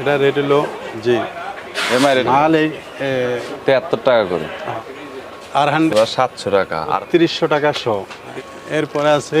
এটা রেট হলো জি। MI rate মাল এই তেহাত্তর টাকা করে। আর হান্ড্রেড সাতশো টাকা। আর তিরিশশো টাকা শো। এরপরে আছে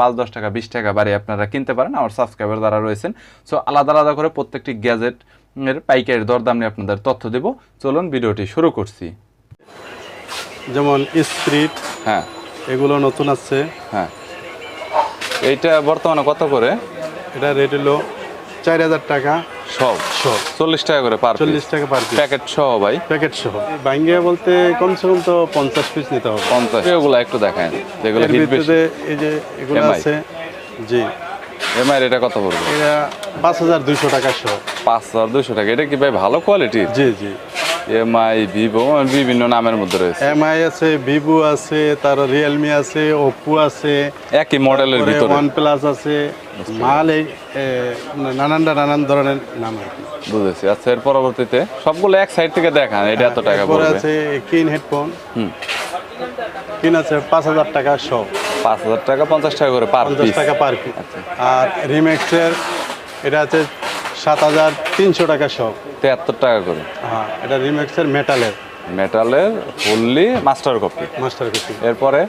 পাঁচ দশ টাকা বিশ টাকা বাড়িয়ে আপনারা কিনতে পারেন। আমার সাবস্ক্রাইবার দ্বারা রয়েছেন সো আলাদা আলাদা করে প্রত্যেকটি গ্যাজেট এর পাইকারের দরদাম নিয়ে আপনাদের তথ্য দেব। চলুন ভিডিওটি শুরু করছি। যেমন স্প্রিট হ্যাঁ। এগুলো নতুন আছে হ্যাঁ। এইটা বর্তমানে কত করে? এটা রেট হলো চার হাজার টাকা। সব। সব। চল্লিশ টাকা করে পার চল্লিশ টাকা পার প্যাকেট সহ ভাই? প্যাকেট সহ। বাইঙ্গিয়া বলতে কমসে কম তো পঞ্চাশ পিস নিতে হবে। পঞ্চাশ। এগুলো একটু দেখায়। যেগুলো এর বেশি। এই যে এগুলো আছে জি। এমআই এটা কত পড়বে? এটা পাঁচ হাজার দুইশো টাকা শো পাঁচ হাজার দুশো টাকা। এটা কি ভাই ভালো কোয়ালিটির জি জি। এমআই ভিভো বিভিন্ন নামের মধ্যে রয়েছে। এমআই আছে ভিভো আছে তার রিয়েলমি আছে ওপো আছে একই মডেলের ভিতরে। ওয়ান প্লাস আছে মাল এই এ, নানানটা নানান ধরনের নাম আর কি। বুঝেছি। আচ্ছা এর পরবর্তীতে সবগুলো এক সাইড থেকে দেখান এটা এত টাকা পড়বে। আছে কিন হেডফোন হুম। কিন আছে পাঁচ হাজার টাকা শো পাঁচ হাজার টাকা পঞ্চাশ টাকা করে পার পিস টাকা পার পিস আচ্ছা। আর রিমেক্সের এটা আছে সাত হাজার তিনশো টাকা শো তেহাত্তর টাকা করে। হ্যাঁ এটা রিমেক্সের মেটালের। মেটালের fully master copy. Master copy. এরপরে?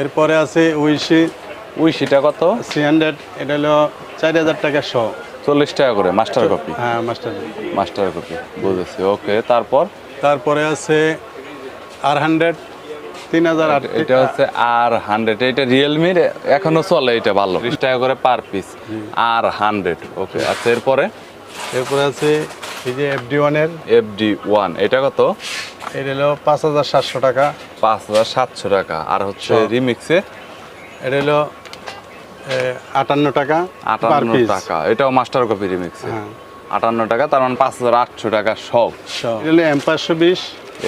এরপরে আছে উইশি। উইশিটা কত? থ্রি হান্ড্রেড এটা হলো চার হাজার টাকা শো চল্লিশ টাকা করে মাস্টার কপি। হ্যাঁ মাস্টার মাস্টার কপি বুঝেছি ওকে তারপর? তারপরে আছে আর হান্ড্রেড তিন হাজার আট এটা হচ্ছে আর হান্ড্রেড এটা রিয়েলমির এখনও চলে এটা ভালো। বিশ টাকা করে পার পিস আর হান্ড্রেড ওকে আচ্ছা এরপরে? এরপরে আছে এই যে এফডি ওয়ানের এফ ডি ওয়ান এটা কত? এটা হলো পাঁচ হাজার সাতশো টাকা। পাঁচ হাজার সাতশো টাকা আর হচ্ছে রিমিক্সে এটা হলো আটান্ন টাকা আটান্ন টাকা এটাও মাস্টার কপি রিমিক্সে হ্যাঁ। আটান্ন টাকা তার মানে পাঁচ হাজার আটশো টাকা সব। এটা হলো এম পাঁচশো বিশ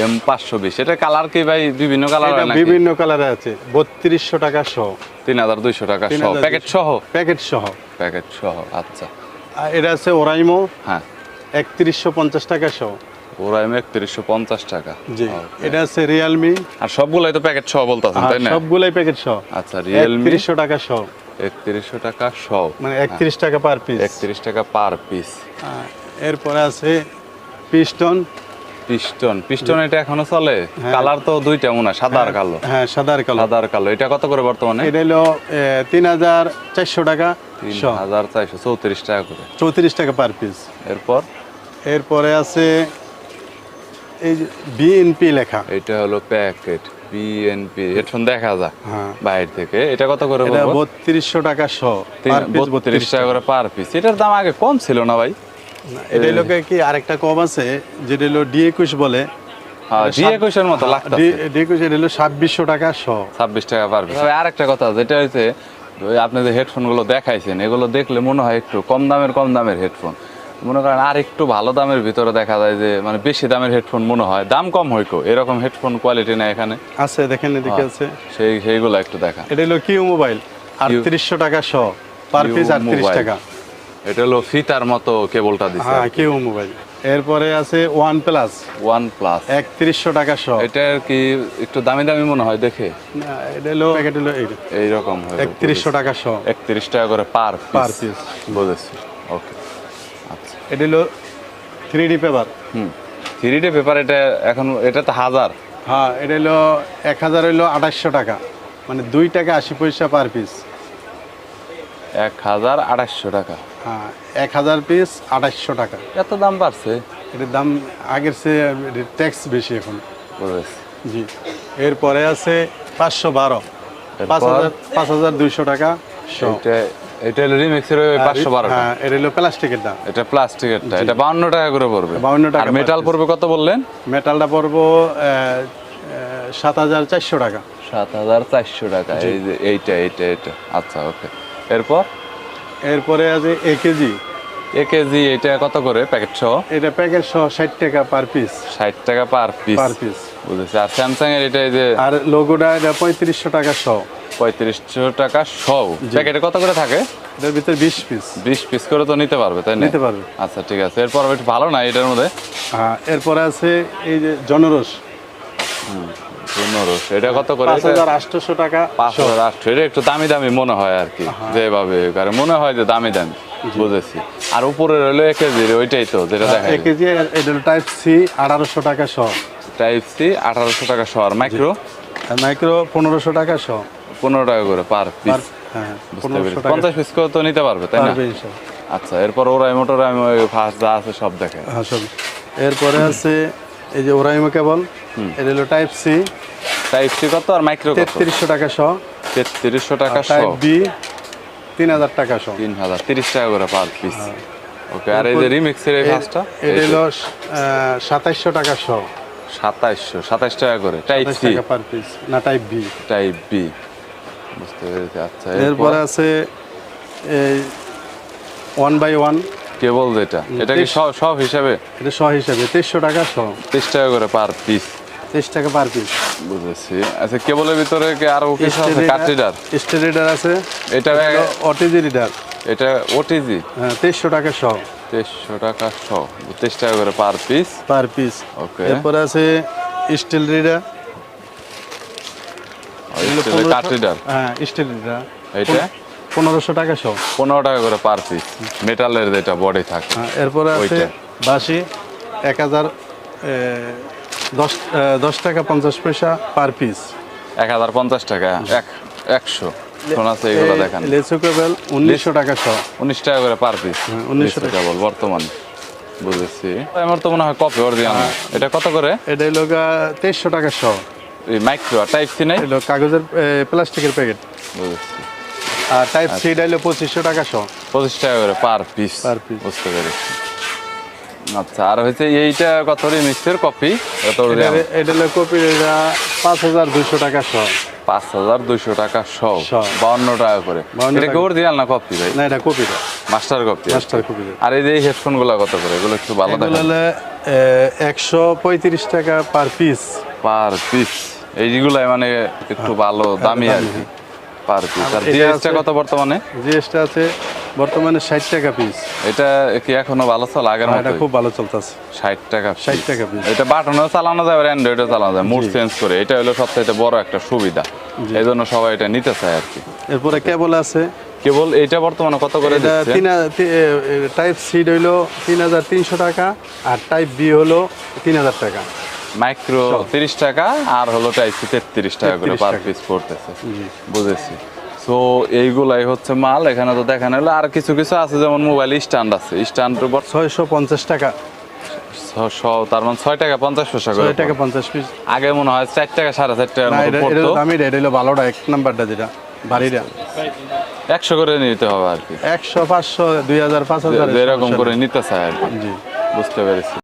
এম পাঁচশো বিশ। এটা কালার কি ভাই? বিভিন্ন কালার বিভিন্ন কালারে আছে। বত্রিশশো টাকা সহ তিন হাজার দুইশো টাকা সহ 3200 প্যাকেট সহ? প্যাকেট সহ। প্যাকেট সহ আচ্ছা। আর এটা আছে ওরাইমো। হ্যাঁ। একত্রিশশো পঞ্চাশ টাকা সহ ওরা এম একত্রিশশো পঞ্চাশ টাকা। জি। এটা আছে রিয়েলমি। আর সবগুলাই তো প্যাকেট সহ বলতেছেন তাই না? সবগুলাই প্যাকেট সহ আচ্ছা রিয়েলমি একত্রিশশো টাকা সহ একত্রিশশো টাকা সহ মানে একত্রিশ টাকা পার পিস। একত্রিশ টাকা পার পিস। এরপরে আছে পিস্টন। পিস্টন। পিস্টন এটা এখনও চলে? কালার তো দুইটা মনে হয় সাদা আর কালো। হ্যাঁ সাদার কালো। সাদা আর কালো। এটা কত করে বর্তমানে? এটা হলো তিন হাজার চারশো টাকা তিন হাজার চারশো চৌত্রিশ টাকা করে। চৌত্রিশ টাকা পার পিস। এরপর? এরপরে আছে এই যে বিএনপি লেখা। এটা হলো প্যাকেট বিএনপি হেডফোন দেখা যায় হ্যাঁ। বাইরে থেকে। এটা কত করে এটা বত্রিশশো টাকা পিস বত্রিশ টাকা করে পার পিস। এটার দাম আগে কম ছিল না ভাই? এটা লোকে কি আরেকটা কম আছে যেটা হলো ডি একুশ বলে। হ্যাঁ একুশের মতো লাগতেছে। ডি একুশ এটা হলো ছাব্বিশশো টাকা সহ ছাব্বিশ টাকা পার পিস আর কথা যেটা হচ্ছে আপনি যে হেডফোন দেখাইছেন এগুলো দেখলে মনে হয় একটু কম দামের কম দামের হেডফোন। মনে করেন আর একটু ভালো দামের ভিতরে দেখা যায় যে মানে বেশি দামের হেডফোন মনে হয়। দাম কম হইকো এরকম হেডফোন কোয়ালিটি না এখানে। আছে দেখেন এদিকে আছে। সেই সেইগুলো একটু দেখা। এটা হলো কিউ মোবাইল আটত্রিশশো টাকা সহ পার পিস আটত্রিশ। টাকা। এটা হলো ফিতার মতো কেবলটা দিছে হ্যাঁ কিউ মোবাইল। এরপরে আছে ওয়ান প্লাস ওয়ান প্লাস একত্রিশশো টাকা সহ এটা কি একটু দামি দামি মনে হয় দেখে? না, এটা হলো প্যাকেট হলো এইরকম একত্রিশশো টাকা সহ একত্রিশ টাকা করে পার Per পিস। বুঝেছি। ওকে। আচ্ছা। এটা হলো থ্রি ডি পেপার। হুম। থ্রি ডে পেপার এটা এখন এটা তো হাজার। হ্যাঁ এটা হলো এক হাজার হইল আঠাশশো টাকা। মানে দুই টাকা আশি পয়সা পার পিস। এক হাজার আড়াইশো টাকা। হ্যাঁ এক হাজার পিস আঠাশশো টাকা। এত দাম বাড়ছে? এটার দাম আগের চেয়ে ট্যাক্স বেশি এখন। জি। এরপরে আছে পাঁচশো বারো। পাঁচ হাজার পাঁচ হাজার দুইশো টাকা। এটা হলো রিমিক্সের পাঁচশো বারো হ্যাঁ এটা হলো প্লাস্টিকের দাম। এটা প্লাস্টিকেরটা। এটা বাউন্ন টাকা করে পড়বে। 52 টাকা মেটাল পড়বে কত বললেন? মেটালটা পড়ব সাত হাজার চারশো টাকা। সাত হাজার চারশো টাকা। এই যে এইটা এইটা এইটা। আচ্ছা ওকে। এরপর? এরপরে আছে এ কেজি। এ কেজি এটা কত করে প্যাকেট সহ? এটা প্যাকেট সহ ষাট টাকা পার পিস। ষাট টাকা পার পিস। Per piece. বুঝেছি। আর স্যামসাং এর এটা এই যে আর লোগোটা এটা পঁয়ত্রিশশো টাকা সহ। পঁয়ত্রিশশো টাকা সহ। প্যাকেটে কত করে থাকে? এটার ভিতরে বিশ পিস। বিশ পিস করে তো নিতে পারবে তাই না? নিতে পারবে। আচ্ছা ঠিক আছে। এরপর ভালো না এটার মধ্যে? হ্যাঁ এরপরে আছে এই যে জনরস নরস এটা কত করে? পাঁচ হাজার আটশোশো টাকা পাঁচ হাজার আটশো। এটা একটু দামি দামি মনে হয় আর কি যেভাবে কারণ মনে হয় যে দামি দামি বুঝেছি। আর উপরে রইল এক কেজির ওইটাই তো যেটা দেখা এক কেজি এটা টাইপ সি আঠারোশো টাকা সহ টাইপ সি আঠারোশো টাকা শো। আর মাইক্রো মাইক্রো পনেরোশো টাকা সহ পনেরো টাকা করে পার পিস হ্যাঁ পঞ্চাশ করে তো নিতে পারবে তাই না? আচ্ছা এরপর ওরাই মোটর ফার্স্ট যা আছে সব দেখে হ্যাঁ সব এরপরে আছে এই যে ওরাইমো কেবল এটা হলো টাইপ সি টাইপ সি কত আর মাইক্রো কত? তেত্রিশশো টাকা সহ তেত্রিশশো টাকা শো টাইপ বি তিন হাজার টাকা সহ তিন হাজার তিরিশ টাকা করে পার পিস ওকে আর এই যে রিমিক্সের এই ফার্স্টটা এটা হলো সাতাইশশো টাকা সহ সাতাইশশো সাতাইশ টাকা করে। টাইপ সি টাকা পার পিস না টাইপ বি টাইপ বি বুঝতে পেরেছি আচ্ছা এরপরে? আছে এই ওয়ান বাই ওয়ান কেবল যেটা। এটা কি সব হিসাবে? এটা সহ হিসাবে তেইশশো টাকা সহ তেইশ টাকা করে পার পিস তেইশ টাকা পার পিস বুঝেছি। আচ্ছা কেবলের ভিতরে কি আরও কিছু আছে? কাট রিডার স্টেট রিডার আছে। এটা অটিজি রিডার। এটা ওটিজি হ্যাঁ তেইশশো টাকা সহ তেইশশো টাকা শ। তেইশ টাকা করে per piece per piece okay এরপরে আছে স্টিল রিডার। Card reader? হ্যাঁ স্টিল রিডার। এটা পনেরোশো টাকা সহ পনেরো টাকা করে পার পিস মেটালের যেটা বডি থাকে। হ্যাঁ, এরপরে আছে বাসি এক হাজার দশ দশ টাকা পঞ্চাশ পয়সা পার পিস এক হাজার পঞ্চাশ টাকা এক একশো। শোনা আছে এগুলো দেখান। লেসু কেবল উনিশশো টাকা সহ উনিশ টাকা করে পার পিস হ্যাঁ, 1900 টাকা। কেবল বর্তমানে। বুঝেছি। আমার তো মনে হয় কপি অরিজিনাল এটা কত করে? এটা হলো তেইশশো টাকা সহ এই মাইক্রো টাইপ সি নাই? এলো কাগজের প্লাস্টিকের প্যাকেট বুঝেছি। আর টাইপ সি এটা হলো পঁচিশশো টাকা সহ পঁচিশ টাকা করে পার পিস Per piece। বুঝতে পেরেছি। আচ্ছা আর হচ্ছে এইটা কত রিমিক্সের কপি? কত এটা হলো কপি এটা পাঁচ হাজার দুইশো টাকা সহ পাঁচ হাজার দুইশো টাকা সহ। বাউন্ন টাকা করে। 52 এটা। না কপি ভাই? না এটা কপিটা মাস্টার কপি। মাস্টার কপি আর এই যে হেডফোনগুলো কত করে? এগুলো একটু ভালো হলো একশো পঁয়ত্রিশ টাকা পার পিস। Per piece. এইগুলাই মানে একটু ভালো দামি আর কি। Per piece. আর জিএসটা কত বর্তমানে? জিএসটা আছে বর্তমানে ষাট টাকা পিস এটা কি এখনও ভালো চলে? আগের এটা মতো খুব ভালো চলতেছে। ষাট টাকা 60 টাকা piece। এটা বাটনও চালানো যায় আর অ্যান্ড্রয়েডও চালানো যায়। মুড চেঞ্জ করে। এটা হলো সবথেকে বড় একটা সুবিধা। এই জন্য সবাই এটা নিতে চায় আর কি। এরপরে কেবল আছে। কেবল এটা বর্তমানে কত করে দিচ্ছে? টাইপ সি হইল তিন হাজার তিনশো টাকা আর টাইপ বি হলো তিন হাজার টাকা। মাইক্রো তিরিশ টাকা আর হলো টাইপ সি তেত্রিশ টাকা করে পার পিস পড়তেছে। বুঝেছি। তো এইগুলাই হচ্ছে মাল এখানে তো দেখানো হলো। আর কিছু কিছু আছে যেমন মোবাইল স্ট্যান্ড আছে। স্ট্যান্ড ছয়শো পঞ্চাশ টাকা। তার মানে ছয় টাকা পঞ্চাশ পয়সা করে টাকা পঞ্চাশ পিস। আগে মনে হয় চার টাকা সাড়ে চার দামি হলো ভালোটা এক নাম্বারটা যেটা বাড়িটা। একশো করে নিতে হবে আর কি। একশো পাঁচশো দুই হাজার পাঁচ হাজার যেরকম করে নিতে চায় আর কি। বুঝতে পেরেছি।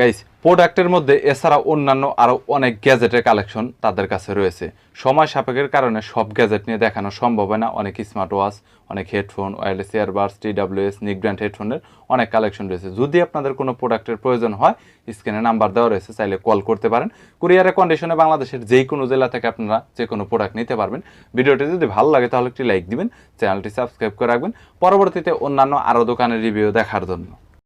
গাইস প্রোডাক্টের মধ্যে এছাড়া অন্যান্য আরও অনেক গ্যাজেটের কালেকশন তাদের কাছে রয়েছে। সময় সাপেক্ষের কারণে সব গ্যাজেট নিয়ে দেখানো সম্ভব হয় না। অনেক স্মার্ট ওয়াচ অনেক হেডফোন ওয়্যারলেস ইয়ারবাডস টিডাব্লিউএস নিক ব্র্যান্ড হেডফোনের অনেক কালেকশন রয়েছে। যদি আপনাদের কোনো প্রোডাক্টের প্রয়োজন হয় স্ক্রিনে নাম্বার দেওয়া রয়েছে, চাইলে কল করতে পারেন। কুরিয়ারের কন্ডিশনে বাংলাদেশের যে কোনো জেলা থেকে আপনারা যে কোনো প্রোডাক্ট নিতে পারবেন। ভিডিওটি যদি ভালো লাগে, তাহলে একটি লাইক দিবেন, চ্যানেলটি সাবস্ক্রাইব করে রাখবেন। পরবর্তীতে অন্যান্য আরও দোকানের রিভিউ দেখার জন্য।